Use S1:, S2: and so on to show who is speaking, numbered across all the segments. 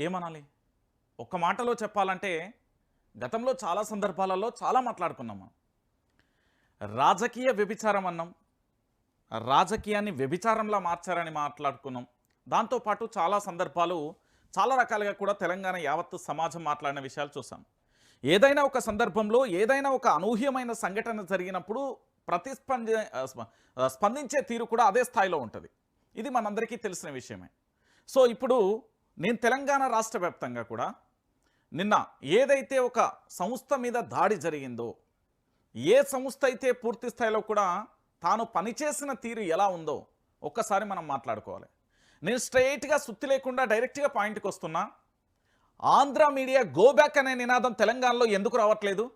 S1: ఏమనాలి? ఒక్క మాటలో చెప్పాలంటే గతంలో చాలా సందర్భాలలో చాలా మాట్లాడుకున్నాం మనం. రాజకీయ వ్యభిచారం అన్నాం రాజకీయాన్ని వ్యభిచారంలా మార్చారని మాట్లాడుకున్నాం. దాంతోపాటు చాలా సందర్భాలు చాలా రకాలుగా కూడా తెలంగాణ యావత్తు సమాజం మాట్లాడిన విషయాలు చూసాం. ఏదైనా ఒక సందర్భంలో ఏదైనా ఒక అనూహ్యమైన సంఘటన జరిగినప్పుడు ప్రతిస్పంద స్పందించే తీరు కూడా అదే స్థాయిలో ఉంటుంది. ఇది మనందరికీ తెలిసిన విషయమే. సో ఇప్పుడు నేను తెలంగాణ రాష్ట్ర వ్యాప్తంగా కూడా నిన్న ఏదైతే ఒక సంస్థ మీద దాడి జరిగిందో ఏ సంస్థ అయితే పూర్తి స్థాయిలో కూడా తాను పనిచేసిన తీరు ఎలా ఉందో ఒక్కసారి మనం మాట్లాడుకోవాలి. నేను స్ట్రైట్గా సుత్తి లేకుండా డైరెక్ట్గా పాయింట్కి వస్తున్నా. ఆంధ్ర మీడియా గోబ్యాక్ అనే నినాదం తెలంగాణలో ఎందుకు రావట్లేదు?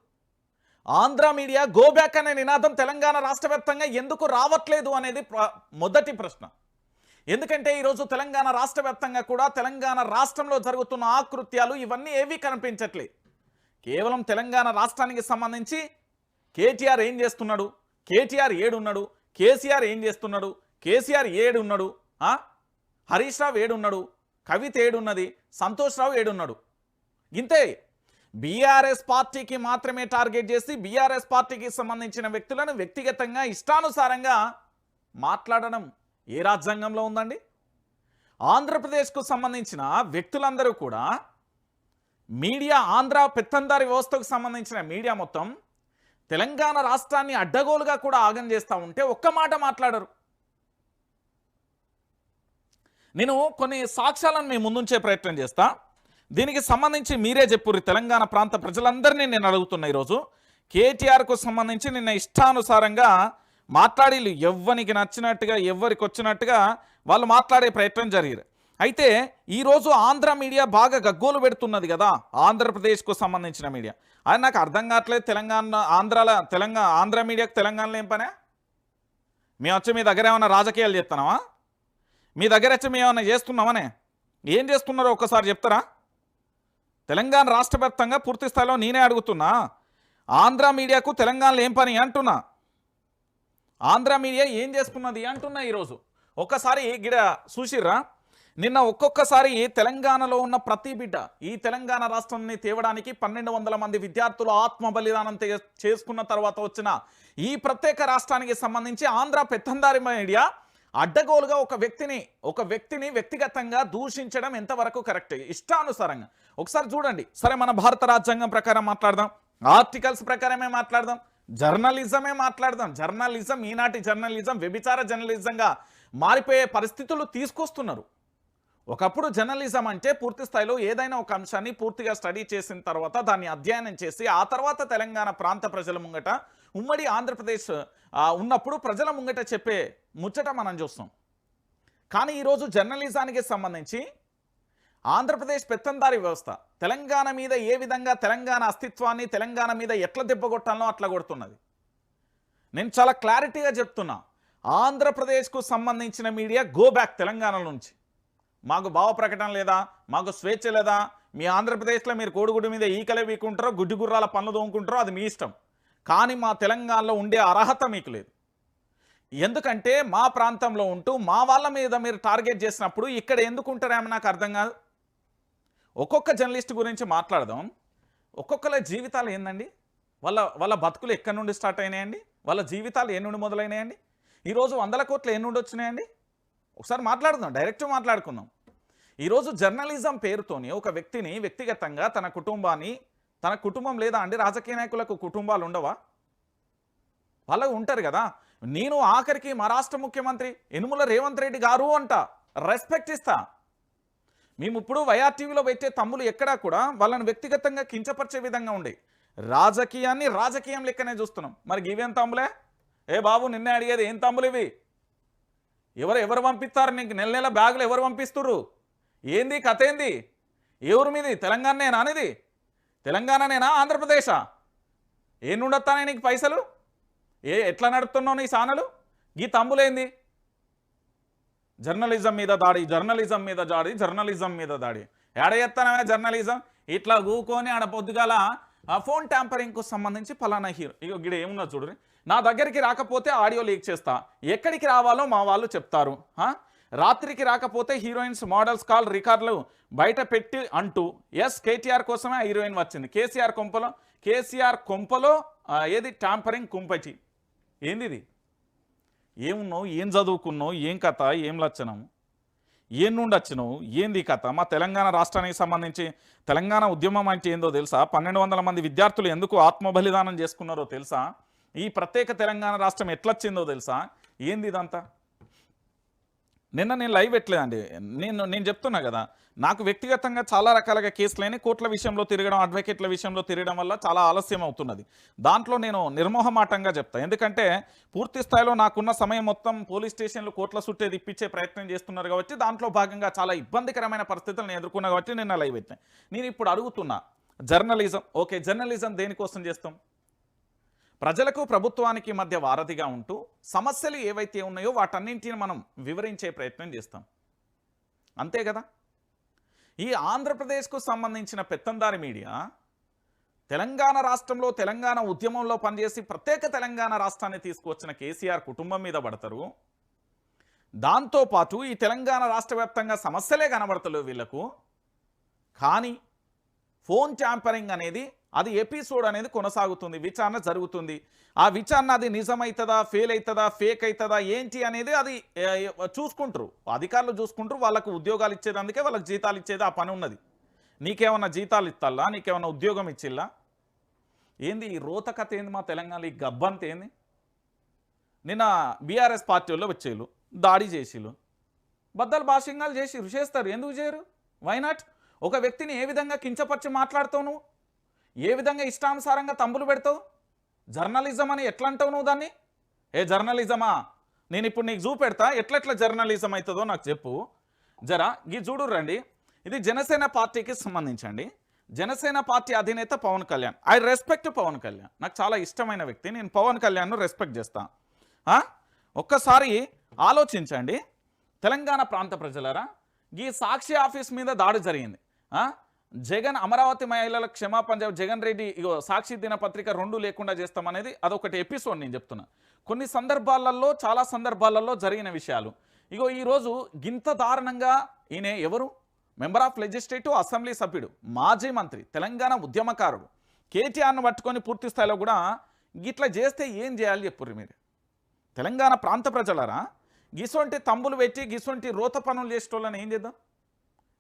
S1: ఆంధ్ర మీడియా గోబ్యాక్ అనే నినాదం తెలంగాణ రాష్ట్ర ఎందుకు రావట్లేదు అనేది ప్ర- మొదటి ప్రశ్న. ఎందుకంటే ఈరోజు తెలంగాణ రాష్ట్ర వ్యాప్తంగా కూడా తెలంగాణ రాష్ట్రంలో జరుగుతున్న ఆకృత్యాలు ఇవన్నీ ఏవీ కనిపించట్లే కేవలం తెలంగాణ రాష్ట్రానికి సంబంధించి కేటీఆర్ ఏం చేస్తున్నాడు? కేటీఆర్ ఏడున్నాడు కేసీఆర్ ఏం చేస్తున్నాడు? కేసీఆర్ ఏడున్నాడు హరీష్ రావు ఏడున్నాడు కవిత ఏడున్నది సంతోష్ రావు ఏడున్నాడు ఇంతే. బీఆర్ఎస్ పార్టీకి మాత్రమే టార్గెట్ చేసి బీఆర్ఎస్ పార్టీకి సంబంధించిన వ్యక్తులను వ్యక్తిగతంగా ఇష్టానుసారంగా మాట్లాడడం ఏ రాజ్యాంగంలో ఉందండి? ఆంధ్రప్రదేశ్కు సంబంధించిన వ్యక్తులందరూ కూడా మీడియా ఆంధ్ర పెత్తందారి వ్యవస్థకు సంబంధించిన మీడియా మొత్తం తెలంగాణ రాష్ట్రాన్ని అడ్డగోలుగా కూడా ఆగం చేస్తూ ఉంటే ఒక్క మాట మాట్లాడరు. నేను కొన్ని సాక్ష్యాలను మీ ముందుంచే ప్రయత్నం చేస్తా. దీనికి సంబంధించి మీరే చెప్పుర్రి తెలంగాణ ప్రాంత ప్రజలందరినీ నేను అడుగుతున్నా ఈరోజు కేటీఆర్కు సంబంధించి నిన్న ఇష్టానుసారంగా మాట్లాడేళ్ళు ఎవ్వనికి నచ్చినట్టుగా ఎవ్వరికి వచ్చినట్టుగా వాళ్ళు మాట్లాడే ప్రయత్నం జరిగారు అయితే ఈరోజు ఆంధ్ర మీడియా బాగా గగ్గోలు పెడుతున్నది కదా ఆంధ్రప్రదేశ్కు సంబంధించిన మీడియా. అది నాకు అర్థం కావట్లేదు తెలంగాణ ఆంధ్రాల తెలంగాణ ఆంధ్ర మీడియాకు తెలంగాణలో ఏం పనే? మేము వచ్చి మీ దగ్గర ఏమైనా రాజకీయాలు చెప్తున్నావా మీ దగ్గర వచ్చి మేము ఏమైనా చేస్తున్నామనే? ఏం చేస్తున్నారో ఒక్కసారి చెప్తారా? తెలంగాణ రాష్ట్ర పూర్తి స్థాయిలో నేనే అడుగుతున్నా. ఆంధ్ర మీడియాకు తెలంగాణలో ఏం పని అంటున్నా. ఆంధ్ర మీడియా ఏం చేసుకున్నది అంటున్నా ఈరోజు. ఒక్కసారి గిడ చూసిర్రా? నిన్న ఒక్కొక్కసారి తెలంగాణలో ఉన్న ప్రతి బిడ్డ ఈ తెలంగాణ రాష్ట్రాన్ని తేవడానికి పన్నెండు వందల మంది విద్యార్థులు ఆత్మ బలిదానం చేసుకున్న తర్వాత వచ్చిన ఈ ప్రత్యేక రాష్ట్రానికి సంబంధించి ఆంధ్ర పెత్తందారి మీడియా అడ్డగోలుగా ఒక వ్యక్తిని ఒక వ్యక్తిని వ్యక్తిగతంగా దూషించడం ఎంతవరకు కరెక్ట్? ఇష్టానుసారంగా. ఒకసారి చూడండి. సరే మన భారత రాజ్యాంగం ప్రకారం మాట్లాడదాం. ఆర్టికల్స్ ప్రకారమే మాట్లాడదాం. జర్నలిజమే మాట్లాడదాం. జర్నలిజం ఈనాటి జర్నలిజం వ్యభిచార జర్నలిజంగా మారిపోయే పరిస్థితులు తీసుకొస్తున్నారు. ఒకప్పుడు జర్నలిజం అంటే పూర్తి స్థాయిలో ఏదైనా ఒక అంశాన్ని పూర్తిగా స్టడీ చేసిన తర్వాత దాన్ని అధ్యయనం చేసి ఆ తర్వాత తెలంగాణ ప్రాంత ప్రజల ముంగట ఉమ్మడి ఆంధ్రప్రదేశ్ ఉన్నప్పుడు ప్రజల ముంగట చెప్పే ముచ్చట మనం చూస్తాం. కానీ ఈరోజు జర్నలిజానికి సంబంధించి ఆంధ్రప్రదేశ్ పెత్తందారి వ్యవస్థ. తెలంగాణ మీద ఏ విధంగా తెలంగాణ అస్తిత్వాన్ని తెలంగాణ మీద ఎట్లా దెబ్బగొట్టాలో అట్లా కొడుతున్నది. నేను చాలా క్లారిటీగా చెప్తున్నా. ఆంధ్రప్రదేశ్కు సంబంధించిన మీడియా గో బ్యాక్ తెలంగాణ నుంచి. మాకు భావ ప్రకటన లేదా మాకు స్వేచ్ఛ లేదా మీ ఆంధ్రప్రదేశ్లో మీరు కోడిగుడ్డు మీద ఈకలే వీకుంటారో గుడ్డి గుర్రాల పనులు తోముకుంటారో అది మీ ఇష్టం. కానీ మా తెలంగాణలో ఉండే అర్హత మీకు లేదు. ఎందుకంటే మా ప్రాంతంలో ఉంటూ మా వాళ్ళ మీద మీరు టార్గెట్ చేసినప్పుడు ఇక్కడ ఎందుకు ఉంటారేమో నాకు అర్థం కాదు. ఒక్కొక్క జర్నలిస్ట్ గురించి మాట్లాడదాం. ఒక్కొక్కల జీవితాలు ఏందండి? వాళ్ళ వాళ్ళ బతుకులు ఎక్కడి నుండి స్టార్ట్ అయినాయండి? వాళ్ళ జీవితాలు ఏ నుండి మొదలైనాయండి? ఈరోజు వందల కోట్లు ఏ నుండి వచ్చినాయండి? ఒకసారి మాట్లాడుదాం డైరెక్ట్ మాట్లాడుకుందాం. ఈరోజు జర్నలిజం పేరుతోని ఒక వ్యక్తిని వ్యక్తిగతంగా తన కుటుంబాన్ని తన కుటుంబం లేదా అండి రాజకీయ నాయకులకు కుటుంబాలు ఉండవా? వాళ్ళకు ఉంటారు కదా. నేను ఆఖరికి మా రాష్ట్ర ముఖ్యమంత్రి యనుమల రేవంత్ రెడ్డి గారు అంట. రెస్పెక్ట్ ఇస్తా. మేము ఇప్పుడు వైఆర్టీవీలో పెట్టే తమ్ములు ఎక్కడా కూడా వాళ్ళని వ్యక్తిగతంగా కించపరిచే విధంగా ఉండే. రాజకీయాన్ని రాజకీయం లెక్కనే చూస్తున్నాం. మరి ఇవేం తమ్ములే? ఏ బాబు నిన్నే అడిగేది ఏం తమ్ములు ఇవి? ఎవరు ఎవరు పంపిస్తారు నీకు? నెల నెల బ్యాగులు ఎవరు పంపిస్తుర్రు? ఏంది కథ ఏంది? ఏ ఊరు మీది? తెలంగాణనేనా అనేది తెలంగాణనేనా? ఆంధ్రప్రదేశా? ఏం నుండి నీకు పైసలు? ఏ ఎట్లా నడుపుతున్నావు నీ సానలు? ఈ తమ్ములేంది? జర్నలిజం మీద దాడి జర్నలిజం మీద దాడి జర్నలిజం మీద దాడి. ఏడ చేస్తానమే జర్నలిజం? ఇట్లా గూకొని ఆడ పొద్దుగాల ఫోన్ ట్యాంపరింగ్కు సంబంధించి ఫలానా హీరో ఇక గిడ ఏమున్నా చూడండి నా దగ్గరికి రాకపోతే ఆడియో లీక్ చేస్తా. ఎక్కడికి రావాలో మా వాళ్ళు చెప్తారు. రాత్రికి రాకపోతే హీరోయిన్స్ మోడల్స్ కాల్ రికార్డులు బయట పెట్టి అంటూ. ఎస్ కేటీఆర్ కోసమే ఆ హీరోయిన్ వచ్చింది. కేసీఆర్ కొంపలో కేసీఆర్ కొంపలో ఏది? ట్యాంపరింగ్ కుంపచి ఏంది ఇది? ఏమున్నావు? ఏం చదువుకున్నావు? ఏం కథ? ఏం లక్షణం ఏం నుండి వచ్చినావు? ఏంది కథ? మా తెలంగాణ రాష్ట్రానికి సంబంధించి తెలంగాణ ఉద్యమం అంటే ఏందో తెలుసా? పన్నెండు వందల మంది విద్యార్థులు ఎందుకు ఆత్మ బలిదానం చేసుకున్నారో తెలుసా? ఈ ప్రత్యేక తెలంగాణ రాష్ట్రం ఎట్లొచ్చిందో తెలుసా? ఏంది ఇదంతా? నిన్న నేను లైవ్ పెట్టలేదండి. నేను నేను చెప్తున్నా కదా నాకు వ్యక్తిగతంగా చాలా రకాలుగా కేసులైన కోర్టుల విషయంలో తిరగడం అడ్వకేట్ల విషయంలో తిరగడం వల్ల చాలా ఆలస్యం అవుతున్నది. దాంట్లో నేను నిర్మోహమాటంగా చెప్తాను ఎందుకంటే పూర్తి స్థాయిలో నాకున్న సమయం మొత్తం పోలీస్ స్టేషన్లు కోర్టుల చుట్టే తిప్పించే ప్రయత్నం చేస్తున్నారు కాబట్టి దాంట్లో భాగంగా చాలా ఇబ్బందికరమైన పరిస్థితులను ఎదుర్కొన్నా కాబట్టి నిన్న లైవ్ పెట్టాను నేను ఇప్పుడు అడుగుతున్నా జర్నలిజం ఓకే జర్నలిజం దేనికోసం చేస్తాం? ప్రజలకు ప్రభుత్వానికి మధ్య వారధిగా ఉంటూ సమస్యలు ఏవైతే ఉన్నాయో వాటన్నింటిని మనం వివరించే ప్రయత్నం చేస్తాం. అంతే కదా? ఈ ఆంధ్రప్రదేశ్కు సంబంధించిన పెత్తందారి మీడియా తెలంగాణ రాష్ట్రంలో తెలంగాణ ఉద్యమంలో పనిచేసి ప్రత్యేక తెలంగాణ రాష్ట్రాన్ని తీసుకువచ్చిన కేసీఆర్ కుటుంబం మీద పడతారు. దాంతోపాటు ఈ తెలంగాణ రాష్ట్ర వ్యాప్తంగా సమస్యలే కనబడతలేవు వీళ్ళకు. కానీ ఫోన్ ట్యాంపరింగ్ అనేది అది ఎపిసోడ్ అనేది కొనసాగుతుంది విచారణ జరుగుతుంది. ఆ విచారణ అది నిజమవుతుందా ఫెయిల్ అవుతుందా ఫేక్ అవుతుందా ఏంటి అనేది అది చూసుకుంటారు. అధికారులు చూసుకుంటారు వాళ్ళకు ఉద్యోగాలు ఇచ్చేది అందుకే వాళ్ళకి జీతాలు ఇచ్చేది ఆ పని ఉన్నది. నీకేమన్నా జీతాలు ఇస్తాలా నీకేమన్నా ఉద్యోగం ఇచ్చిల్లా? ఏంది ఈ రోత కథ ఏంది మా తెలంగాణ ఈ గబ్బంత ఏంది? నిన్న బీఆర్ఎస్ పార్టీ వాళ్ళు వచ్చేళ్ళు దాడి చేసిళ్ళు. బద్దలు భాషంగాలు చేసి చేస్తారు. ఎందుకు చేయరు? వైనాట్ ఒక వ్యక్తిని ఏ విధంగా కించపరిచి మాట్లాడుతావు నువ్వు? ఏ విధంగా ఇష్టానుసారంగా తంబులు పెడతావు? జర్నలిజం అని ఎట్లా అంటావు నువ్వు దాన్ని? ఏ జర్నలిజమా? నేను ఇప్పుడు నీకు చూపెడతా ఎట్లెట్లా జర్నలిజం అవుతుందో నాకు చెప్పు. జరా ఈ చూడు రండి. ఇది జనసేన పార్టీకి సంబంధించండి. జనసేన పార్టీ అధినేత Pawan Kalyan. I respect Pawan Kalyan. నాకు చాలా ఇష్టమైన వ్యక్తి. నేను పవన్ కళ్యాణ్ను రెస్పెక్ట్ చేస్తాను ఒక్కసారి ఆలోచించండి. తెలంగాణ ప్రాంత ప్రజలరా ఈ సాక్షి ఆఫీస్ మీద దాడి జరిగింది. జగన్ అమరావతి మహిళల క్షమాపణ జగన్ రెడ్డి ఇగో సాక్షి దినపత్రిక రెండు లేకుండా చేస్తామనేది అదొకటి ఎపిసోడ్ నేను చెప్తున్నా. కొన్ని సందర్భాలలో చాలా సందర్భాలలో జరిగిన విషయాలు. ఇగో ఈరోజు గింత దారుణంగా ఈయన ఎవరు? మెంబర్ ఆఫ్ లెజిస్లేటివ్ అసెంబ్లీ సభ్యుడు మాజీ మంత్రి తెలంగాణ ఉద్యమకారుడు. కేటీఆర్ను పట్టుకొని పూర్తి స్థాయిలో కూడా గిట్లా చేస్తే ఏం చేయాలి చెప్పుర్రు మీరు? తెలంగాణ ప్రాంత ప్రజలరా? గిసొంటి తంబులు పెట్టి గిసొంటి రోత పనులు చేసేటోళ్ళని ఏం చేద్దాం?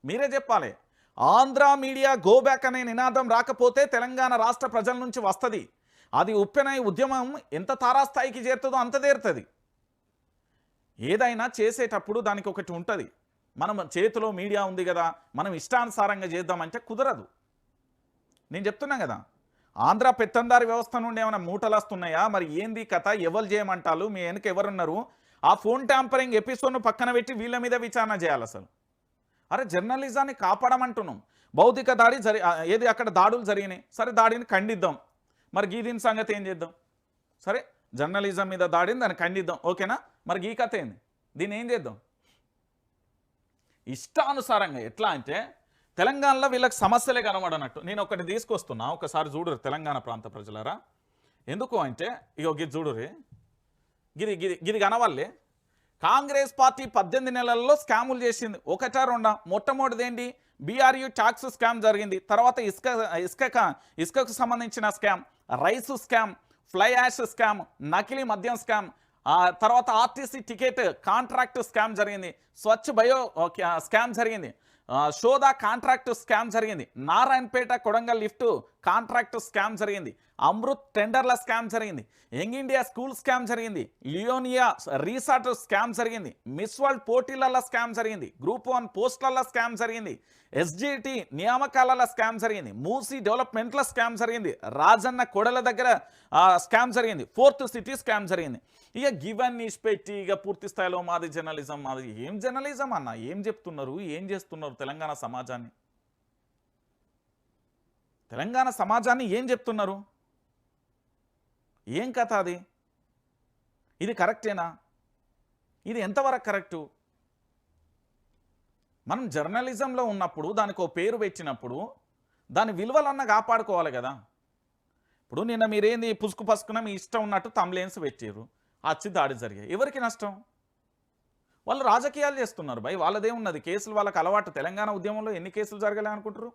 S1: మీరే చెప్పాలి. ఆంధ్ర మీడియా గో బ్యాక్ అనే నినాదం రాకపోతే తెలంగాణ రాష్ట్ర ప్రజల నుంచి వస్తుంది. అది ఉప్పెనై ఉద్యమం ఎంత తారాస్థాయికి చేరుతుందో అంత తీరుతుంది. ఏదైనా చేసేటప్పుడు దానికి ఒకటి ఉంటుంది. మనం చేతిలో మీడియా ఉంది కదా మనం ఇష్టానుసారంగా చేద్దామంటే కుదరదు. నేను చెప్తున్నా కదా ఆంధ్ర పెత్తందారి వ్యవస్థ నుండి ఏమైనా మూటలు వస్తున్నాయా? మరి ఏంది కథ? ఎవరు చేయమంటారు? మీ వెనక ఎవరున్నారు? ఆ ఫోన్ ట్యాంపరింగ్ ఎపిసోడ్ను పక్కన పెట్టి వీళ్ళ మీద విచారణ చేయాలి అసలు. అరే జర్నలిజాన్ని కాపాడమంటున్నాం. భౌతిక దాడి జరి ఏది అక్కడ దాడులు జరిగినాయి. సరే దాడిని ఖండిద్దాం. మరి గీ దీని సంగతి ఏం చేద్దాం? సరే జర్నలిజం మీద దాడిని దాన్ని ఖండిద్దాం. ఓకేనా? మరి గీ కథ ఏంది? దీన్ని ఏం చేద్దాం? ఇష్టానుసారంగా ఎట్లా అంటే తెలంగాణలో వీళ్ళకి సమస్యలే కనబడనట్టు. నేను ఒకటి తీసుకొస్తున్నా. ఒకసారి చూడరు తెలంగాణ ప్రాంత ప్రజలరా. ఎందుకు అంటే ఇగో గిది చూడురి గిది గిది గిది కనవాళ్ళే కాంగ్రెస్ పార్టీ పద్దెనిమిది నెలల్లో స్కాములు చేసింది. ఒకటా రెండా? మొట్టమొదటిది ఏంటి బీఆర్యూ ట్యాక్స్ స్కామ్ జరిగింది. తర్వాత ఇసుక ఇసుక ఇసుకకు సంబంధించిన scam rice scam fly ash scam నకిలీ మద్యం స్కామ్ తర్వాత ఆర్టీసీ టికెట్ కాంట్రాక్ట్ స్కామ్ జరిగింది. స్వచ్ఛ బయో స్కామ్ జరిగింది. షోదా కాంట్రాక్ట్ స్కామ్ జరిగింది. Narayanpet Kodangal lift contract scam జరిగింది. అమృత్ టెండర్ల స్కామ్ జరిగింది. యంగ్ ఇండియా స్కూల్ స్కామ్ జరిగింది. లియోనియా రీసార్ట్ స్కామ్ జరిగింది. మిస్ వరల్డ్ పోటీలలో స్కామ్ జరిగింది. గ్రూప్ వన్ పోస్టులలో స్కామ్ జరిగింది. ఎస్జిటి నియామకాలలో స్కామ్ జరిగింది. మూసీ డెవలప్మెంట్ల స్కామ్ జరిగింది. రాజన్న కొడల దగ్గర స్కామ్ జరిగింది. ఫోర్త్ సిటీ స్కామ్ జరిగింది. ఇక గివన్నీ పెట్టి ఇక పూర్తి స్థాయిలో మాది జర్నలిజం మాది ఏం జర్నలిజం అన్న? ఏం చెప్తున్నారు? ఏం చేస్తున్నారు తెలంగాణ సమాజాన్ని? తెలంగాణ సమాజాన్ని ఏం చెప్తున్నారు? ఏం కథ అది? ఇది కరెక్టేనా? ఇది ఎంతవరకు కరెక్టు? మనం జర్నలిజంలో ఉన్నప్పుడు దానికి ఒక పేరు పెట్టినప్పుడు దాని విలువలన్నా కాపాడుకోవాలి కదా. ఇప్పుడు నిన్న మీరేంది పుసుకు పసుకున మీ ఇష్టం ఉన్నట్టు తమ్లేన్స్ పెట్టారు అచ్చి దాడి జరిగాయి. ఎవరికి నష్టం? వాళ్ళు రాజకీయాలు చేస్తున్నారు భయ్. వాళ్ళదే ఉన్నది. కేసులు వాళ్ళకి అలవాటు. తెలంగాణ ఉద్యమంలో ఎన్ని కేసులు జరగలే అనుకుంటారు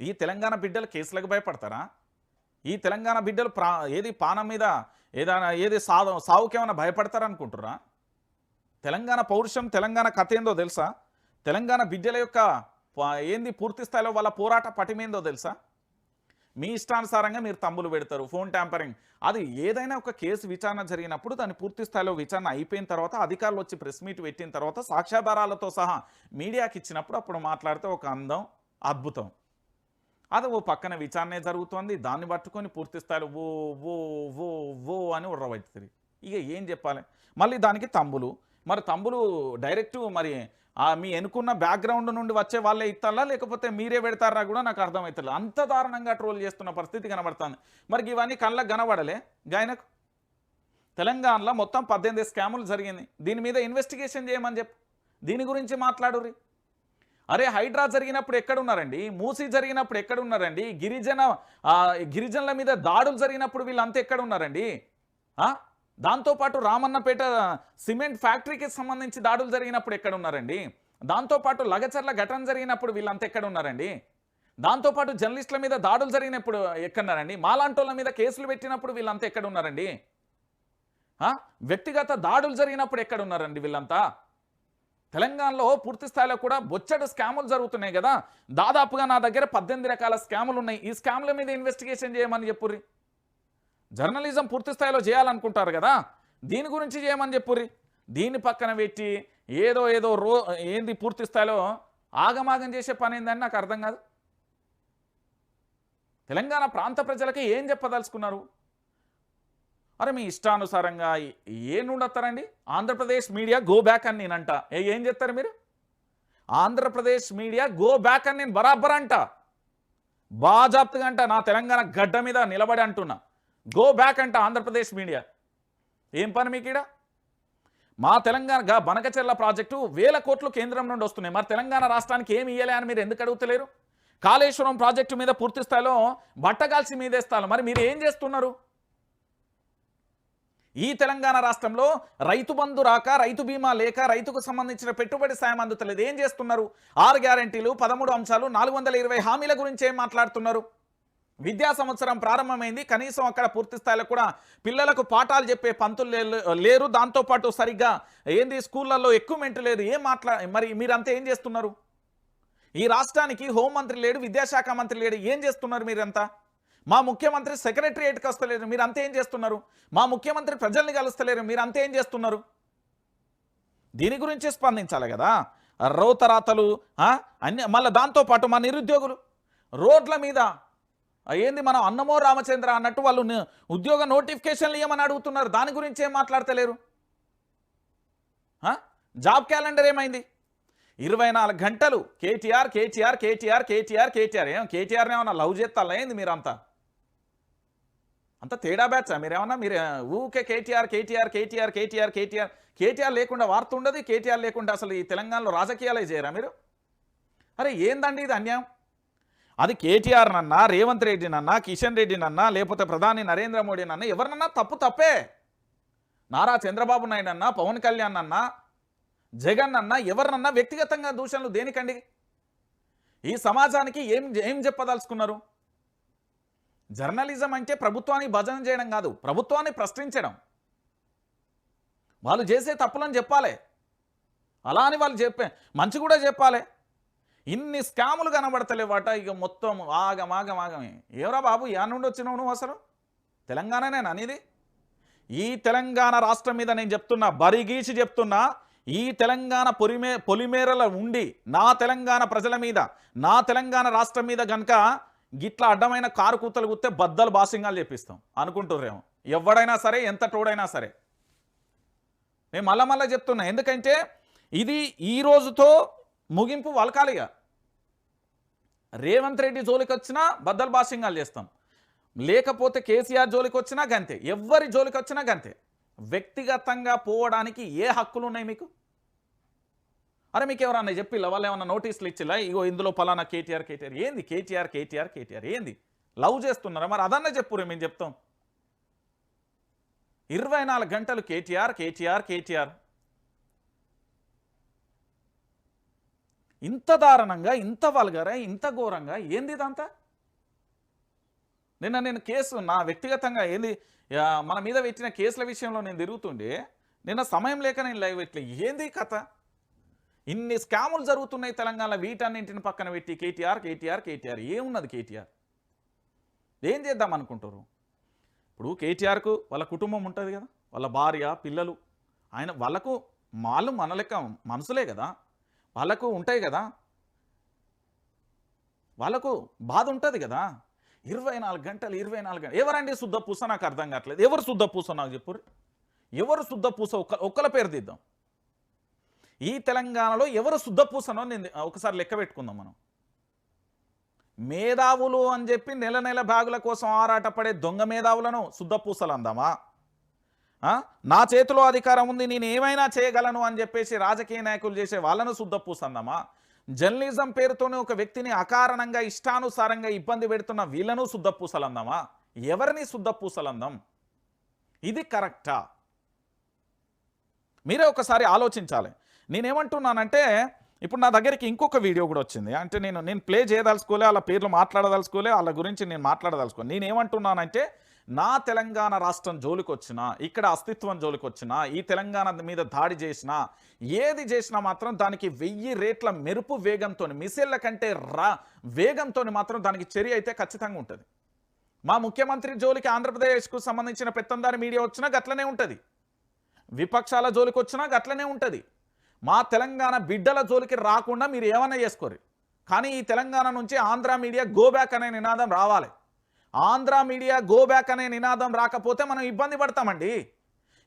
S1: ఈ తెలంగాణ బిడ్డలు కేసులకు భయపడతారా? ఈ తెలంగాణ బిడ్డలు ప్రా ఏది పానం మీద ఏదైనా ఏది సాధ సావుకేమైనా భయపడతారా తెలంగాణ పౌరుషం తెలంగాణ కథ ఏందో తెలుసా? తెలంగాణ బిడ్డల యొక్క ఏంది పూర్తి స్థాయిలో వాళ్ళ పోరాట పటిమేందో తెలుసా? మీ ఇష్టానుసారంగా మీరు తమ్ములు పెడతారు ఫోన్ ట్యాంపరింగ్. అది ఏదైనా ఒక కేసు విచారణ జరిగినప్పుడు దాని పూర్తి స్థాయిలో విచారణ అయిపోయిన తర్వాత అధికారులు వచ్చి ప్రెస్ మీట్ పెట్టిన తర్వాత సాక్ష్యాధారాలతో సహా మీడియాకి ఇచ్చినప్పుడు అప్పుడు మాట్లాడితే ఒక అందం అద్భుతం. అది ఓ పక్కన విచారణ జరుగుతోంది. దాన్ని పట్టుకొని పూర్తి స్థాయిలో ఓ ఓ ఓ ఓ అని ఉర్రబెడుతుంది ఇక ఏం చెప్పాలి? మళ్ళీ దానికి తంబులు. మరి తంబులు డైరెక్ట్ మరి మీ ఎనుకున్న బ్యాక్గ్రౌండ్ నుండి వచ్చే వాళ్ళే ఇస్తారా? లేకపోతే మీరే పెడతారా కూడా నాకు అర్థమవుతుంది అంత దారుణంగా ట్రోల్ చేస్తున్న పరిస్థితి కనబడుతుంది. మరి ఇవన్నీ కళ్ళకు కనబడలే గాయనకు? తెలంగాణలో మొత్తం పద్దెనిమిది స్కాములు జరిగింది. దీని మీద ఇన్వెస్టిగేషన్ చేయమని చెప్పు. దీని గురించి మాట్లాడుర్రి. అరే హైడ్రా జరిగినప్పుడు ఎక్కడున్నారండి? మూసీ జరిగినప్పుడు ఎక్కడున్నారండి? గిరిజన గిరిజనుల మీద దాడులు జరిగినప్పుడు వీళ్ళంతా ఎక్కడున్నారండి? దాంతోపాటు రామన్నపేట సిమెంట్ ఫ్యాక్టరీకి సంబంధించి దాడులు జరిగినప్పుడు ఎక్కడున్నారండి? దాంతోపాటు లగచర్ల ఘటన జరిగినప్పుడు వీళ్ళంతా ఎక్కడున్నారండి? దాంతోపాటు జర్నలిస్టుల మీద దాడులు జరిగినప్పుడు ఎక్కడున్నారండి? మాలాంటోళ్ళ మీద కేసులు పెట్టినప్పుడు వీళ్ళంతా ఎక్కడున్నారండి? వ్యక్తిగత దాడులు జరిగినప్పుడు ఎక్కడున్నారండి వీళ్ళంతా? తెలంగాణలో పూర్తి స్థాయిలో కూడా బొచ్చడు స్కాములు జరుగుతున్నాయి కదా. దాదాపుగా నా దగ్గర పద్దెనిమిది రకాల స్కాములు ఉన్నాయి. ఈ స్కాముల మీద ఇన్వెస్టిగేషన్ చేయమని చెప్పుర్రి. జర్నలిజం పూర్తి స్థాయిలో చేయాలనుకుంటారు కదా. దీని గురించి చేయమని చెప్పుర్రి. దీని పక్కన పెట్టి ఏదో ఏదో రో ఏంది పూర్తి స్థాయిలో ఆగమాగం చేసే పని ఏందని నాకు అర్థం కాదు. తెలంగాణ ప్రాంత ప్రజలకి ఏం చెప్పదలుచుకున్నారు? అరే మీ ఇష్టానుసారంగా ఏ నుండి వస్తారండి ఆంధ్రప్రదేశ్ మీడియా గో బ్యాక్ అని నేనంట. ఏ ఏం చెప్తారు మీరు? ఆంధ్రప్రదేశ్ మీడియా గో బ్యాక్ అని నేను బరాబర్ అంట. బాజాప్తుగా అంట నా తెలంగాణ గడ్డ మీద నిలబడి అంటున్నా. గో బ్యాక్ అంట ఆంధ్రప్రదేశ్ మీడియా. ఏం పని మీకు ఈడ మా తెలంగాణ బనకచెర్ల ప్రాజెక్టు వేల కోట్లు కేంద్రం నుండి వస్తున్నాయి. మరి తెలంగాణ రాష్ట్రానికి ఏమి ఇయ్యలే అని మీరు ఎందుకు అడుగుతలేరు? కాళేశ్వరం ప్రాజెక్టు మీద పూర్తి స్థాయిలో బట్టగాల్సి మీదేస్తారు. మరి మీరు ఏం చేస్తున్నారు? ఈ తెలంగాణ రాష్ట్రంలో రైతు బంధు రాక రైతు బీమా లేక రైతుకు సంబంధించిన పెట్టుబడి సాయం అందుతలేదు. ఏం చేస్తున్నారు? ఆరు గ్యారెంటీలు పదమూడు అంశాలు నాలుగు వందల ఇరవై హామీల గురించి ఏం మాట్లాడుతున్నారు? విద్యా సంవత్సరం ప్రారంభమైంది. కనీసం అక్కడ పూర్తి స్థాయిలో కూడా పిల్లలకు పాఠాలు చెప్పే పంతులు లే- లేరు. దాంతోపాటు సరిగ్గా ఏంది? స్కూళ్ళల్లో ఎక్విప్మెంట్ లేదు. ఏం మాట్లా మరి మీరంతా ఏం చేస్తున్నారు? ఈ రాష్ట్రానికి హోంమంత్రి లేడు విద్యాశాఖ మంత్రి లేడు. ఏం చేస్తున్నారు మీరంతా? మా ముఖ్యమంత్రి సెక్రటరియేట్కి వస్తలేరు. మీరు అంతేం ఏం చేస్తున్నారు? మా ముఖ్యమంత్రి ప్రజల్ని కలుస్తలేరు. మీరు అంతేం ఏం చేస్తున్నారు? దీని గురించి స్పందించాలి కదా. రౌతరాతలు అన్ని మళ్ళీ దాంతోపాటు మా నిరుద్యోగులు. రోడ్ల మీద ఏంది మనం అన్నమో రామచంద్ర అన్నట్టు వాళ్ళు ఉద్యోగ నోటిఫికేషన్లు ఏమని అడుగుతున్నారు. దాని గురించి ఏం మాట్లాడతలేరు? జాబ్ క్యాలెండర్ ఏమైంది? ఇరవై నాలుగు గంటలు కేటీఆర్ కేటీఆర్ కేటీఆర్ కేటీఆర్ కేటీఆర్. ఏం కేటీఆర్ని ఏమన్నా లవ్ చేస్తాలా ఏంది మీరంతా? అంత తేడా బ్యాచా మీరేమన్నా మీరు ఊకే కేటీఆర్ కేటీఆర్ కేటీఆర్ కేటీఆర్ కేటీఆర్ కేటీఆర్ లేకుండా వార్త ఉండదు కేటీఆర్ లేకుండా అసలు ఈ తెలంగాణలో రాజకీయాలే చేయరా మీరు? అరే ఏందండి ఇది అన్యాయం? అది కేటీఆర్ నన్నా రేవంత్ రెడ్డి నన్నా కిషన్ రెడ్డి నన్నా లేకపోతే ప్రధాని నరేంద్ర మోడీ నన్నా ఎవరినన్నా తప్పు తప్పే. నారా చంద్రబాబు నాయుడు అన్నా పవన్ కళ్యాణ్ అన్నా జగన్ అన్నా ఎవరినన్నా వ్యక్తిగతంగా దూషణలు దేనికండి? ఈ సమాజానికి ఏం ఏం చెప్పదలుచుకున్నారు? జర్నలిజం అంటే ప్రభుత్వాన్ని భజన చేయడం కాదు ప్రభుత్వాన్ని ప్రశ్నించడం. వాళ్ళు చేసే తప్పులని చెప్పాలి. అలా అని వాళ్ళు చెప్పే మంచి కూడా చెప్పాలి. ఇన్ని స్కాములు కనబడతలేవాట ఇక మొత్తం ఆగం ఆగం ఆగమే ఏవరా బాబు యా నుండి వచ్చినావు నువ్వు అసలు? తెలంగాణనేనా అనేది ఈ తెలంగాణ రాష్ట్రం మీద నేను చెప్తున్నా బరిగీచి చెప్తున్నా ఈ తెలంగాణ పొలిమే పొలిమేరల ఉండి నా తెలంగాణ ప్రజల మీద నా తెలంగాణ రాష్ట్రం మీద కనుక గిట్లా అడ్డమైన కారు కూతలు గుత్తే బద్దలు బాసింగాలు చెప్పిస్తాం అనుకుంటుర్రేమో. ఎవడైనా సరే ఎంత టోడైనా సరే. నేను మళ్ళా మళ్ళా చెప్తున్నా ఎందుకంటే ఇది ఈ రోజుతో ముగింపు వలకాలిగా. రేవంత్ రెడ్డి జోలికి వచ్చినా బద్దలు బాసింగాలు చేస్తాం. లేకపోతే కేసీఆర్ జోలికి వచ్చినా గంతే. ఎవరి జోలికి వచ్చినా గంతే. వ్యక్తిగతంగా పోవడానికి ఏ హక్కులు ఉన్నాయి మీకు? అరే మీకు ఎవరన్నా చెప్పి వాళ్ళు ఏమన్నా నోటీసులు ఇచ్చిలా? ఇగో ఇందులో పలానా కేటీఆర్ కేటీఆర్. ఏంది కేటీఆర్ కేటీఆర్ కేటీఆర్? ఏంది? లవ్ చేస్తున్నారా? మరి అదన్నా చెప్పురే మేము చెప్తాం. ఇరవై నాలుగు గంటలు కేటీఆర్ కేటీఆర్ కేటీఆర్. ఇంత దారుణంగా ఇంత వల్గరా ఇంత ఘోరంగా ఏంది ఇదంతా? నిన్న నేను కేసు నా వ్యక్తిగతంగా ఏంది? మన మీద పెట్టిన కేసుల విషయంలో నేను తిరుగుతుండే. నిన్న సమయం లేక నేను లైవ్ పెట్టలే. ఏంది కథ? ఇన్ని స్కాములు జరుగుతున్నాయి తెలంగాణ వీటన్నింటిని పక్కన పెట్టి కేటీఆర్ కేటీఆర్ కేటీఆర్. ఏమున్నది కేటీఆర్? ఏం చేద్దాం అనుకుంటారు ఇప్పుడు కేటీఆర్కు వాళ్ళ కుటుంబం ఉంటుంది కదా వాళ్ళ భార్య పిల్లలు. ఆయన వాళ్ళకు వాళ్ళు మన లెక్క మనసులే కదా. వాళ్ళకు ఉంటాయి కదా. వాళ్ళకు బాధ ఉంటుంది కదా. ఇరవై నాలుగు గంటలు ఇరవై నాలుగు గంటలు. ఎవరండి శుద్ధ పూస? నాకు అర్థం కావట్లేదు. ఎవరు శుద్ధ పూస నాకు చెప్పు ఎవరు శుద్ధ పూస? ఒక్క ఒక్కల పేరు తీద్దాం. ఈ తెలంగాణలో ఎవరు శుద్ధ పూసనో నేను ఒకసారి లెక్క పెట్టుకుందాం మనం. మేధావులు అని చెప్పి నెల నెల బ్యాగుల కోసం ఆరాటపడే దొంగ మేధావులను శుద్ధ పూసలు అందామా? నా చేతిలో అధికారం ఉంది నేను ఏమైనా చేయగలను అని చెప్పేసి రాజకీయ నాయకులు చేసే వాళ్ళను శుద్ధ పూసందామా జర్నలిజం పేరుతోనే ఒక వ్యక్తిని అకారణంగా ఇష్టానుసారంగా ఇబ్బంది పెడుతున్న వీళ్ళను శుద్ధ పూసలందామా ఎవరిని శుద్ధ పూసలందాం ఇది కరెక్టా? మీరే ఒకసారి ఆలోచించాలి. నేనేమంటున్నానంటే ఇప్పుడు నా దగ్గరికి ఇంకొక వీడియో కూడా వచ్చింది. అంటే నేను నేను ప్లే చేయదలుచుకోలే వాళ్ళ పేర్లు మాట్లాడదలుచుకోలే వాళ్ళ గురించి నేను మాట్లాడదలుచుకోలే. నేను ఏమంటున్నానంటే నా తెలంగాణ రాష్ట్రం జోలికి వచ్చినా ఇక్కడ అస్తిత్వం జోలికి వచ్చినా ఈ తెలంగాణ మీద దాడి చేసినా ఏది చేసినా మాత్రం దానికి వెయ్యి రేట్ల మెరుపు వేగంతో మిసైళ్ళ కంటే రా వేగంతో మాత్రం దానికి చర్య అయితే ఖచ్చితంగా ఉంటుంది. మా ముఖ్యమంత్రి జోలికి ఆంధ్రప్రదేశ్కు సంబంధించిన పెత్తందారి మీడియా వచ్చినా గట్లనే ఉంటుంది. విపక్షాల జోలికి వచ్చినా గట్లనే ఉంటుంది. మా తెలంగాణ బిడ్డల జోలికి రాకుండా మీరు ఏమన్నా చేసుకోరు. కానీ ఈ తెలంగాణ నుంచి ఆంధ్ర మీడియా గో బ్యాక్ అనే నినాదం రావాలి. ఆంధ్ర మీడియా గో బ్యాక్ అనే నినాదం రాకపోతే మనం ఇబ్బంది పడతామండి.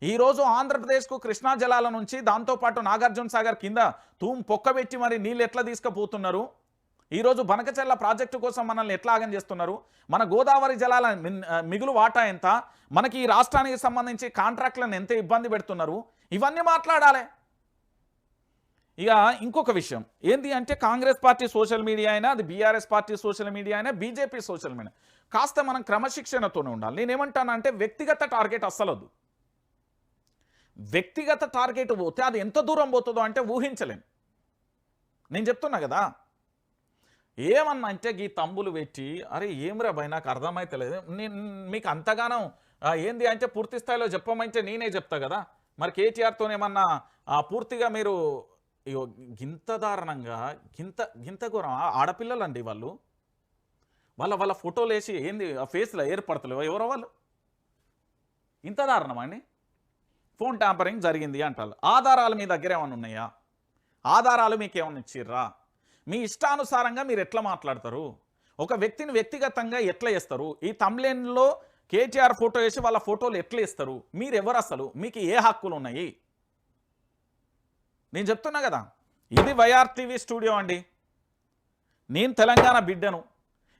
S1: ఈరోజు ఆంధ్రప్రదేశ్కు కృష్ణా జలాల నుంచి దాంతోపాటు నాగార్జున సాగర్ కింద తూమ్ పొక్కబెట్టి మరి నీళ్ళు ఎట్లా తీసుకుపోతున్నారు? ఈరోజు బనకచెల్ల ప్రాజెక్టు కోసం మనల్ని ఎట్లా ఆగం చేస్తున్నారు? మన గోదావరి జలాల మిగులు వాటా ఎంత? మనకి ఈ రాష్ట్రానికి సంబంధించి కాంట్రాక్ట్లను ఎంత ఇబ్బంది పెడుతున్నారు? ఇవన్నీ మాట్లాడాలి. ఇక ఇంకొక విషయం. ఏంటి అంటే కాంగ్రెస్ పార్టీ సోషల్ మీడియా అయినా అది బీఆర్ఎస్ పార్టీ సోషల్ మీడియా అయినా బీజేపీ సోషల్ మీడియా కాస్త మనం క్రమశిక్షణతోనే ఉండాలి. నేనేమంటానంటే వ్యక్తిగత టార్గెట్ అస్సలొద్దు. వ్యక్తిగత టార్గెట్ పోతే అది ఎంత దూరం పోతుందో అంటే ఊహించలేం. నేను చెప్తున్నా కదా. ఏమన్నా అంటే ఈ తంబులు పెట్టి అరే ఏమిరా భయ నాకు అర్థమైతలేదు నేను మీకు అంతగానం ఏంది అంటే పూర్తి స్థాయిలో చెప్పమంటే నేనే చెప్తా కదా. మరి కేటీఆర్తోనేమన్నా పూర్తిగా మీరు ఇగో గింత దారుణంగా గింత గింత ఘోరం. ఆడపిల్లలు అండి వాళ్ళు. వాళ్ళ వాళ్ళ ఫోటోలు వేసి ఏంది ఆ ఫేస్లో ఏర్పడతలేవు ఎవరో వాళ్ళు? ఇంత దారుణమా అండి? ఫోన్ ట్యాంపరింగ్ జరిగింది అంటారు. ఆధారాలు మీ దగ్గర ఏమైనా ఉన్నాయా? ఆధారాలు మీకు ఏమైనా ఇచ్చిర్రా? మీ ఇష్టానుసారంగా మీరు ఎట్లా మాట్లాడతారు? ఒక వ్యక్తిని వ్యక్తిగతంగా ఎట్లా చేస్తారు? ఈ తమ్లేన్లో కేటీఆర్ ఫోటో వేసి వాళ్ళ ఫోటోలు ఎట్లా ఇస్తారు? మీరు ఎవరు అసలు మీకు ఏ హక్కులు ఉన్నాయి నేను చెప్తున్నా కదా ఇది వైఆర్టీవీ స్టూడియో అండి. నేను తెలంగాణ బిడ్డను.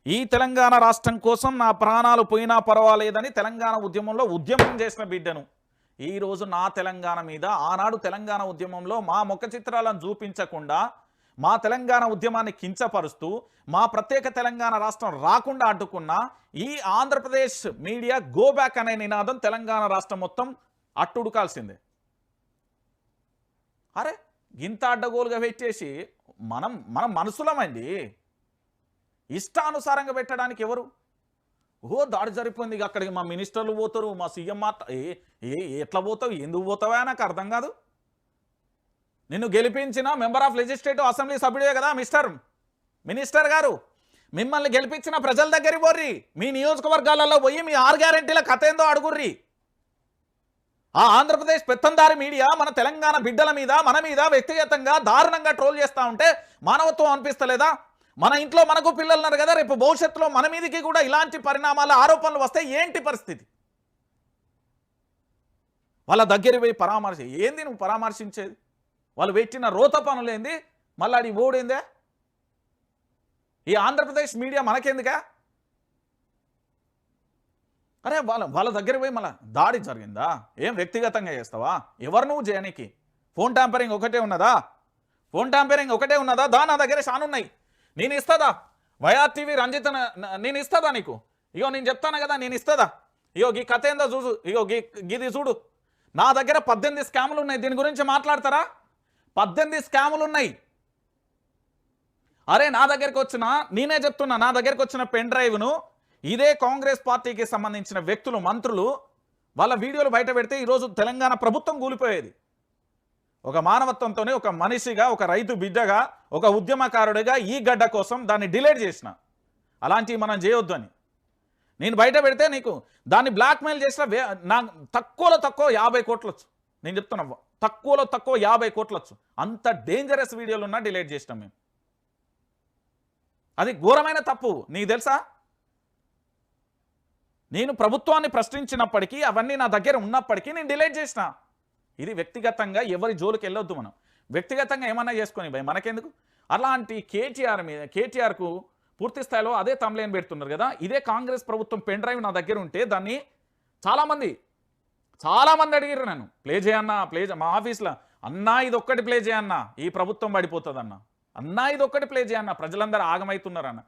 S1: ఈ తెలంగాణ రాష్ట్రం కోసం నా ప్రాణాలు పోయినా పర్వాలేదని తెలంగాణ ఉద్యమంలో ఉద్యమం చేసిన బిడ్డను. ఈరోజు నా తెలంగాణ మీద ఆనాడు తెలంగాణ ఉద్యమంలో మా ముఖ చిత్రాలను చూపించకుండా మా తెలంగాణ ఉద్యమాన్ని కించపరుస్తూ మా ప్రత్యేక తెలంగాణ రాష్ట్రం రాకుండా అడ్డుకున్న ఈ ఆంధ్రప్రదేశ్ మీడియా గో బ్యాక్ అనే నినాదం తెలంగాణ రాష్ట్రం మొత్తం అట్టుడుకాల్సిందే. అరే ఇంత అడ్డగోలుగా పెట్టేసి మనం మన మనసులమండి. ఇష్టానుసారంగా పెట్టడానికి ఎవరు? ఓ దాడి జరిపోయింది ఇక అక్కడికి మా మినిస్టర్లు పోతారు మా సీఎం మాట ఏ ఏ ఎట్లా పోతావు? ఎందుకు పోతావా నాకు అర్థం కాదు. నిన్ను గెలిపించిన మెంబర్ ఆఫ్ లెజిస్లేటివ్ అసెంబ్లీ సభ్యుడే కదా మిస్టర్ మినిస్టర్ గారు. మిమ్మల్ని గెలిపించిన ప్రజల దగ్గరికి పోర్రి. మీ నియోజకవర్గాలలో పోయి మీ ఆరు గ్యారెంటీల కథ ఏందో అడుగుర్రి. ఆ ఆంధ్రప్రదేశ్ పెత్తందారి మీడియా మన తెలంగాణ బిడ్డల మీద మన మీద వ్యక్తిగతంగా దారుణంగా ట్రోల్ చేస్తా ఉంటే మానవత్వం అనిపిస్తలేదా? మన ఇంట్లో మనకు పిల్లలు ఉన్నారు కదా రేపు భవిష్యత్తులో మన మీదకి కూడా ఇలాంటి పరిణామాల ఆరోపణలు వస్తే ఏంటి పరిస్థితి? వాళ్ళ దగ్గరికి పోయి పరామర్శ ఏంది నువ్వు పరామర్శించేది? వాళ్ళు పెట్టిన రోత పనులేంది మళ్ళీ అది ఓడేందే? ఈ ఆంధ్రప్రదేశ్ మీడియా మనకెందుకా? అరే వాళ్ళ వాళ్ళ దగ్గర పోయి మళ్ళీ దాడి జరిగిందా? ఏం వ్యక్తిగతంగా చేస్తావా? ఎవరు నువ్వు చేయనికి ఫోన్ ట్యాంపరింగ్ ఒకటే ఉన్నదా? ఫోన్ ట్యాంపరింగ్ ఒకటే ఉన్నదా? దా నా దగ్గర చాలా ఉన్నాయి. నేను ఇస్తుందా? వైఆర్ టీవీ రంజిత్ నేను ఇస్తుందా నీకు? ఇగో నేను చెప్తాను కదా నేను ఇస్తుందా? ఇగో గీ కథ ఏందో చూసు ఇగో గీ గిది చూడు. నా దగ్గర పద్దెనిమిది స్కాములు ఉన్నాయి. దీని గురించి మాట్లాడతారా? పద్దెనిమిది స్కాములు ఉన్నాయి. అరే నా దగ్గరకు వచ్చిన నేనే చెప్తున్నా నా దగ్గరకు వచ్చిన పెన్ డ్రైవ్ను ఇదే కాంగ్రెస్ పార్టీకి సంబంధించిన వ్యక్తులు మంత్రులు వాళ్ళ వీడియోలు బయట పెడితే ఈరోజు తెలంగాణ ప్రభుత్వం కూలిపోయేది. ఒక మానవత్వంతోనే ఒక మనిషిగా ఒక రైతు బిడ్డగా ఒక ఉద్యమకారుడిగా ఈ గడ్డ కోసం దాన్ని డిలేట్ చేసిన. అలాంటివి మనం చేయొద్దు అని. నేను బయట పెడితే నీకు దాన్ని బ్లాక్మెయిల్ చేసిన నా తక్కువలో తక్కువ యాభై కోట్లొచ్చు. నేను చెప్తున్నా తక్కువలో తక్కువ యాభై కోట్లొచ్చు. అంత డేంజరస్ వీడియోలు ఉన్నా డిలేట్ చేసినాం మేము. అది ఘోరమైన తప్పు. నీకు తెలుసా? నేను ప్రభుత్వాన్ని ప్రశ్నించినప్పటికీ అవన్నీ నా దగ్గర ఉన్నప్పటికీ నేను డిలేట్ చేసిన. ఇది వ్యక్తిగతంగా ఎవరి జోలికి వెళ్ళొద్దు మనం. వ్యక్తిగతంగా ఏమన్నా చేసుకొని భయ్. మనకెందుకు? అలాంటి కేటీఆర్ మీద కేటీఆర్కు పూర్తి స్థాయిలో అదే తమ్లేన్ పెడుతున్నారు కదా? ఇదే కాంగ్రెస్ ప్రభుత్వం పెన్ డ్రైవ్ నా దగ్గర ఉంటే దాన్ని చాలామంది చాలామంది అడిగారు నన్ను. ప్లే చేయన్నా ప్లే మా ఆఫీస్లో అన్నా ఇది ఒక్కటి ప్లే చేయన్నా ఈ ప్రభుత్వం పడిపోతుందన్నా. అన్నా ఇది ఒక్కటి ప్లే చేయన్నా ప్రజలందరూ ఆగమవుతున్నారన్న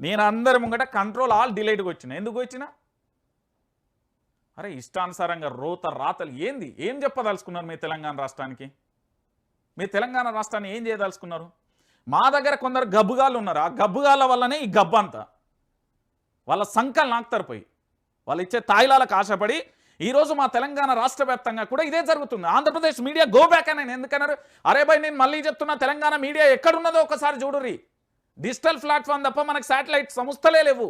S1: నేను అందరి ముంగట కంట్రోల్ ఆల్ డిలేట్గా వచ్చిన. ఎందుకు వచ్చినా? అరే ఇష్టానుసారంగా రోత రాతలు ఏంది? ఏం చెప్పదలుచుకున్నారు మీ తెలంగాణ రాష్ట్రానికి? మీ తెలంగాణ రాష్ట్రాన్ని ఏం చేయదలుచుకున్నారు? మా దగ్గర కొందరు గబ్బుగాళ్ళు ఉన్నారు. ఆ గబ్బుగాళ్ళ వల్లనే ఈ గబ్బంతా వాళ్ళ సంకలు నాకుతారు పోయి వాళ్ళు ఇచ్చే తాయిలాలకు ఆశపడి ఈరోజు మా తెలంగాణ రాష్ట్ర వ్యాప్తంగా కూడా ఇదే జరుగుతుంది. ఆంధ్రప్రదేశ్ మీడియా గో బ్యాక్ అని ఎందుకన్నారు? అరే భయ్ నేను మళ్ళీ చెప్తున్నా తెలంగాణ మీడియా ఎక్కడున్నదో ఒకసారి చూడురి డిజిటల్ ప్లాట్ఫామ్ తప్ప మనకు శాటిలైట్ సంస్థలే లేవు.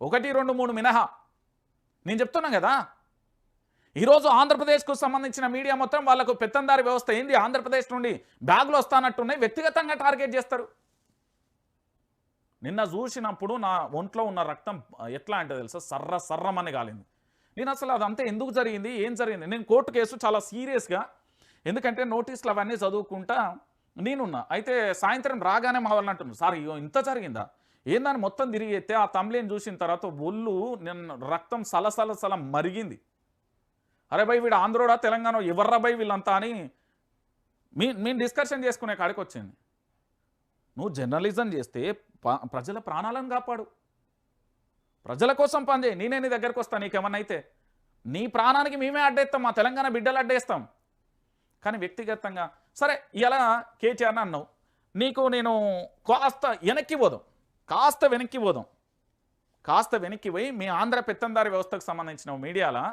S1: ఒకటి రెండు మూడు మినహా. నేను చెప్తున్నా కదా? ఈరోజు ఆంధ్రప్రదేశ్కు సంబంధించిన మీడియా మొత్తం వాళ్ళకు పెత్తందారి వ్యవస్థ ఏంది? ఆంధ్రప్రదేశ్ నుండి బ్యాగులు వస్తానట్టున్నాయి. వ్యక్తిగతంగా టార్గెట్ చేస్తారు. నిన్న చూసినప్పుడు నా ఒంట్లో ఉన్న రక్తం ఎట్లా అంటే తెలుసా? సర్ర సర్రమని కాలింది. నేను అసలు అదంతా ఎందుకు జరిగింది? ఏం జరిగింది? నేను కోర్టు కేసు చాలా సీరియస్గా ఎందుకంటే నోటీసులు అవన్నీ చదువుకుంటా నేనున్నా. అయితే సాయంత్రం రాగానే మా వాళ్ళు అంటున్నాను సార్ ఇగో ఇంత జరిగిందా? ఏందని మొత్తం తిరిగి ఎత్తే ఆ తమ్లేని చూసిన తర్వాత ఒళ్ళు నేను రక్తం సలసలసల మరిగింది. అరే భయ్ వీడు ఆంధ్రోడా తెలంగాణ ఎవర్రా భయ్ వీళ్ళంతా అని మీ మేము డిస్కషన్ చేసుకునే కాడికి వచ్చింది. నువ్వు జర్నలిజం చేస్తే ప్రజల ప్రాణాలను కాపాడు. ప్రజల కోసం పనిచేయి నేనే నీ దగ్గరకు వస్తాను నీకేమన్నా అయితే. నీ ప్రాణానికి మేమే అడ్డేస్తాం మా తెలంగాణ బిడ్డలు అడ్డేస్తాం. కానీ వ్యక్తిగతంగా సరే ఇలా కేటీఆర్ అన్నావు. నీకు నేను కాస్త వెనక్కి పోదాం. కాస్త వెనక్కి పోదాం. కాస్త వెనక్కి పోయి మీ ఆంధ్ర పెత్తందారి వ్యవస్థకు సంబంధించిన మీడియాలో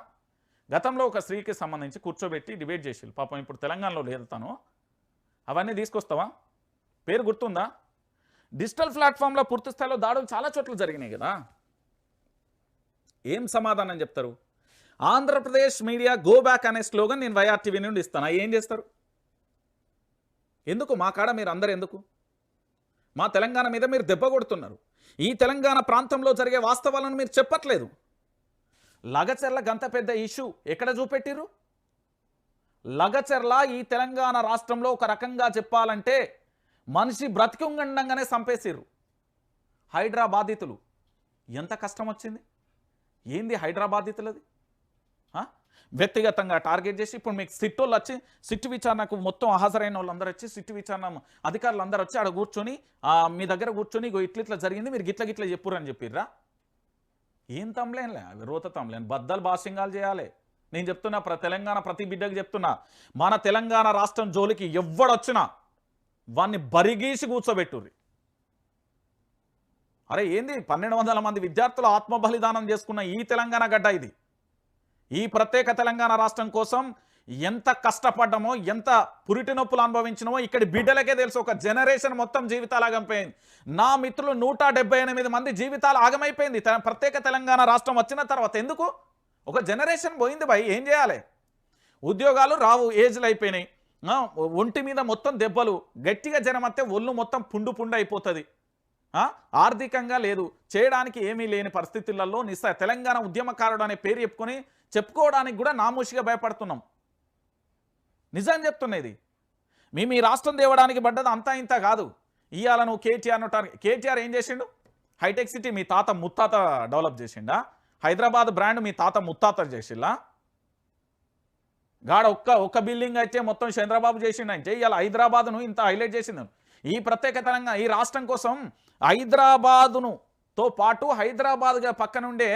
S1: గతంలో ఒక స్త్రీకి సంబంధించి కూర్చోబెట్టి డిబేట్ చేసి పాపం ఇప్పుడు తెలంగాణలో లేదు తను. అవన్నీ తీసుకొస్తావా? పేరు గుర్తుందా? డిజిటల్ ప్లాట్ఫామ్లో పూర్తి స్థాయిలో దాడులు చాలా చోట్ల జరిగినాయి కదా. ఏం సమాధానం చెప్తారు? ఆంధ్రప్రదేశ్ మీడియా గో బ్యాక్ అనే స్లోగన్ నేను వైఆర్టీవీ నుండి ఇస్తాను. ఏం చేస్తారు? ఎందుకు? మా కాడ మీరు అందరు ఎందుకు? మా తెలంగాణ మీద మీరు దెబ్బ కొడుతున్నారు. ఈ తెలంగాణ ప్రాంతంలో జరిగే వాస్తవాలను మీరు చెప్పట్లేదు. లగచెర్ల గంత పెద్ద ఇష్యూ ఎక్కడ చూపెట్టిర్రు? లగచెర్ల ఈ తెలంగాణ రాష్ట్రంలో ఒక రకంగా చెప్పాలంటే మనిషి బ్రతికుండంగానే చంపేసిర్రు హైడ్రా బాధితులు. ఎంత కష్టం వచ్చింది? ఏంది హైడ్రా బాధితులది? వ్యక్తిగతంగా టార్గెట్ చేసి ఇప్పుడు మీకు సిట్ వాళ్ళు వచ్చి సిట్ విచారణకు మొత్తం హాజరైన వాళ్ళందరూ వచ్చి సిట్ విచారణ అధికారులు అందరూ వచ్చి ఆడ కూర్చొని మీ దగ్గర కూర్చొని ఇగో ఇట్ల ఇట్లా జరిగింది మీరు గిట్ల గిట్ల చెప్పురని చెప్పిర్రా? ఏం తమ్లేనులే? అవి రోత తమ్లేను. బద్దలు బాసింగాలు చేయాలి. నేను చెప్తున్నా ప్ర తెలంగాణ ప్రతి బిడ్డకు చెప్తున్నా. మన తెలంగాణ రాష్ట్రం జోలికి ఎవ్వడొచ్చినా వాన్ని బరిగీసి కూర్చోబెట్టుర్రి. అరే ఏంది? పన్నెండు వందల మంది విద్యార్థులు ఆత్మ బలిదానం చేసుకున్న ఈ తెలంగాణ గడ్డ ఇది. ఈ ప్రత్యేక తెలంగాణ రాష్ట్రం కోసం ఎంత కష్టపడ్డామో ఎంత పురిటి నొప్పులు అనుభవించినమో ఇక్కడ బిడ్డలకే తెలుసు. ఒక జనరేషన్ మొత్తం జీవితాలు ఆగమైపోయింది నా మిత్రులు నూట ఎనిమిది మంది జీవితాలు ఆగమైపోయింది. ప్రత్యేక తెలంగాణ రాష్ట్రం వచ్చిన తర్వాత ఎందుకు? ఒక జనరేషన్ పోయింది భయ్ ఏం చేయాలి? ఉద్యోగాలు రావు ఏజ్లు అయిపోయినాయి. ఒంటి మీద మొత్తం దెబ్బలు గట్టిగా జనం ఒళ్ళు మొత్తం పుండు పుండు అయిపోతుంది. ఆర్థికంగా లేదు. చేయడానికి ఏమీ లేని పరిస్థితులలో నిస్స తెలంగాణ ఉద్యమకారుడు అనే పేరు చెప్పుకొని చెప్పుకోవడానికి కూడా నామూషిగా భయపడుతున్నాం. నిజం చెప్తున్నది. మేము ఈ రాష్ట్రం తేవడానికి పడ్డది అంతా ఇంత కాదు. ఇవాళ నువ్వు కేటీఆర్ టార్గెట్ కేటీఆర్ ఏం చేసిండు? హైటెక్ సిటీ మీ తాత ముత్తాత డెవలప్ చేసిండా? హైదరాబాద్ బ్రాండ్ మీ తాత ముత్తాత చేసిండా? గాడ ఒక్క ఒక్క బిల్డింగ్ అయితే మొత్తం చంద్రబాబు చేసిండంటే ఇవాళ హైదరాబాద్ను ఇంత హైలైట్ చేసింది ఈ ప్రత్యేక తెలంగాణ ఈ రాష్ట్రం కోసం హైదరాబాదును తో పాటు హైదరాబాద్గా పక్కనుండే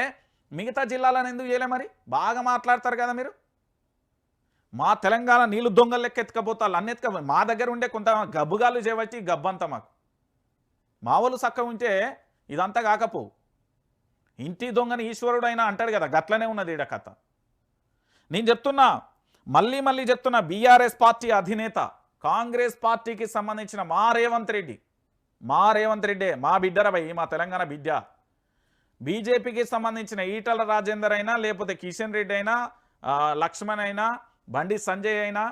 S1: మిగతా జిల్లాలను ఎందుకు చేయలే మరి? బాగా మాట్లాడతారు కదా మీరు? మా తెలంగాణ నీళ్ళు దొంగలు లెక్క ఎత్తుకపోతారు అన్ని ఎత్తుక మా దగ్గర ఉండే కొంత గబ్బుగాలు చేయవచ్చు గబ్బంతా మాకు. మా వాళ్ళు చక్కగా ఉంటే ఇదంతా కాకపోవు ఇంటి దొంగని ఈశ్వరుడు అయినా అంటాడు కదా గట్లనే ఉన్నది ఈడ కథ. నేను చెప్తున్నా మళ్ళీ మళ్ళీ చెప్తున్నా బీఆర్ఎస్ పార్టీ అధినేత కాంగ్రెస్ పార్టీకి సంబంధించిన మా రేవంత్ రెడ్డి మా రేవంత్ రెడ్డే మా బిడ్డరబై మా తెలంగాణ బిడ్డ. బీజేపీకి సంబంధించిన ఈటల రాజేందర్ అయినా లేకపోతే కిషన్ రెడ్డి అయినా లక్ష్మణ్ అయినా బండి సంజయ్ అయినా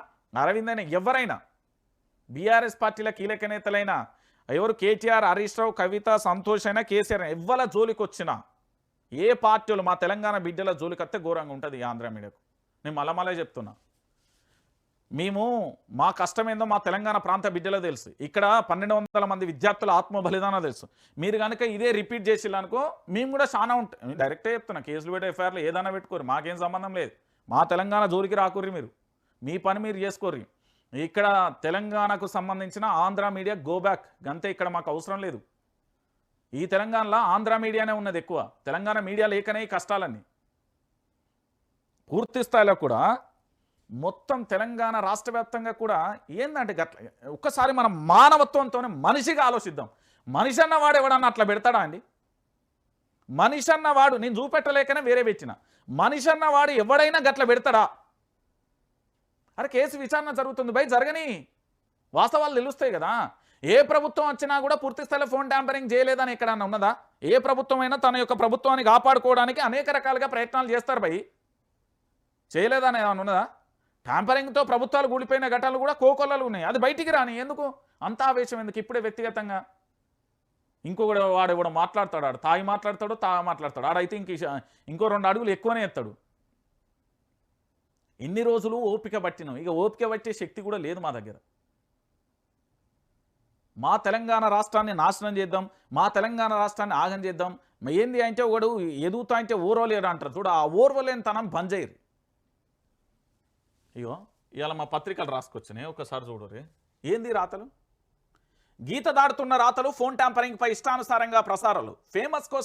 S1: అరవింద్ అయినా ఎవరైనా బీఆర్ఎస్ పార్టీల కీలక నేతలైన ఎవరు కేటీఆర్ హరీష్ రావు కవిత సంతోష్ అయినా కేసీఆర్ అయినా ఎవ్వల జోలికి వచ్చినా ఏ పార్టీలు మా తెలంగాణ బిడ్డల జోలికత్తే ఘోరంగా ఉంటుంది ఈ ఆంధ్ర మీడియాకు. నేను మళ్ళా చెప్తున్నా. మేము మా కష్టం ఏందో మా తెలంగాణ ప్రాంత బిడ్డలో తెలుసు. ఇక్కడ పన్నెండు వందల మంది విద్యార్థుల ఆత్మ బలిదానం తెలుసు. మీరు కనుక ఇదే రిపీట్ చేసిల్లనుకో మేము కూడా చాలా ఉంటాం డైరెక్టే చెప్తున్నా కేసులు పెట్టే ఎఫ్ఐఆర్లు ఏదైనా పెట్టుకోరు మాకేం సంబంధం లేదు. మా తెలంగాణ జోలికి రాకుర్రి మీరు. మీ పని మీరు చేసుకోర్రి. ఇక్కడ తెలంగాణకు సంబంధించిన ఆంధ్ర మీడియా గోబ్యాక్ అంతే గంతే ఇక్కడ మాకు అవసరం లేదు. ఈ తెలంగాణలో ఆంధ్ర మీడియానే ఉన్నది ఎక్కువ. తెలంగాణ మీడియా లేకనే కష్టాలన్నీ. పూర్తి స్థాయిలో కూడా మొత్తం తెలంగాణ రాష్ట్ర వ్యాప్తంగా కూడా ఏందంటే గట్ల ఒక్కసారి మనం మానవత్వంతోనే మనిషిగా ఆలోచిద్దాం. మనిషి అన్నవాడు ఎవడన్నా అట్లా పెడతాడా అండి? మనిషి అన్నవాడు నేను చూపెట్టలేకనే వేరే పెట్టిన మనిషి అన్నవాడు ఎవడైనా గట్ల పెడతాడా? అరే కేసు విచారణ జరుగుతుంది బై జరగని. వాస్తవాలు తెలుస్తాయి కదా. ఏ ప్రభుత్వం వచ్చినా కూడా పూర్తి స్థాయిలో ఫోన్ ట్యాంపరింగ్ చేయలేదని ఎక్కడన్నా ఉన్నదా? ఏ ప్రభుత్వం అయినా తన యొక్క ప్రభుత్వాన్ని కాపాడుకోవడానికి అనేక రకాలుగా ప్రయత్నాలు చేస్తారు బై. చేయలేదని ఏమైనా ఉన్నదా? ట్యాంపరింగ్తో ప్రభుత్వాలు కూలిపోయిన ఘటనలు కూడా కోకొల్లలు ఉన్నాయి. అది బయటికి రాని. ఎందుకు? అంత ఆవేశం ఎందుకు? ఇప్పుడే వ్యక్తిగతంగా. ఇంకొకడు వాడు కూడా మాట్లాడతాడు ఆడు తాగి మాట్లాడతాడు తా మాట్లాడతాడు ఆడైతే ఇంక ఇంకో రెండు అడుగులు ఎక్కువనే ఎత్తాడు. ఇన్ని రోజులు ఓపిక పట్టినాం. ఇక ఓపిక పట్టే శక్తి కూడా లేదు మా దగ్గర. మా తెలంగాణ రాష్ట్రాన్ని నాశనం చేద్దాం మా తెలంగాణ రాష్ట్రాన్ని ఆగం చేద్దాం. ఏంది అంటే ఒకడు ఎదుగుతా అంటే ఓర్వలేడు అంటారు. చూడు ఆ ఓర్వలేని తనం బంద్ చేయరు ఇగో ఇవాళ మా పత్రికలు రాసుకొచ్చినాయి. ఒకసారి చూడరు ఏంది రాతలు? గీత దాడుతున్న రాతలు ఫోన్ ట్యాంపరింగ్ పై ఇష్టానుసారంగా ప్రసారాలు. ఫేమస్ కోసం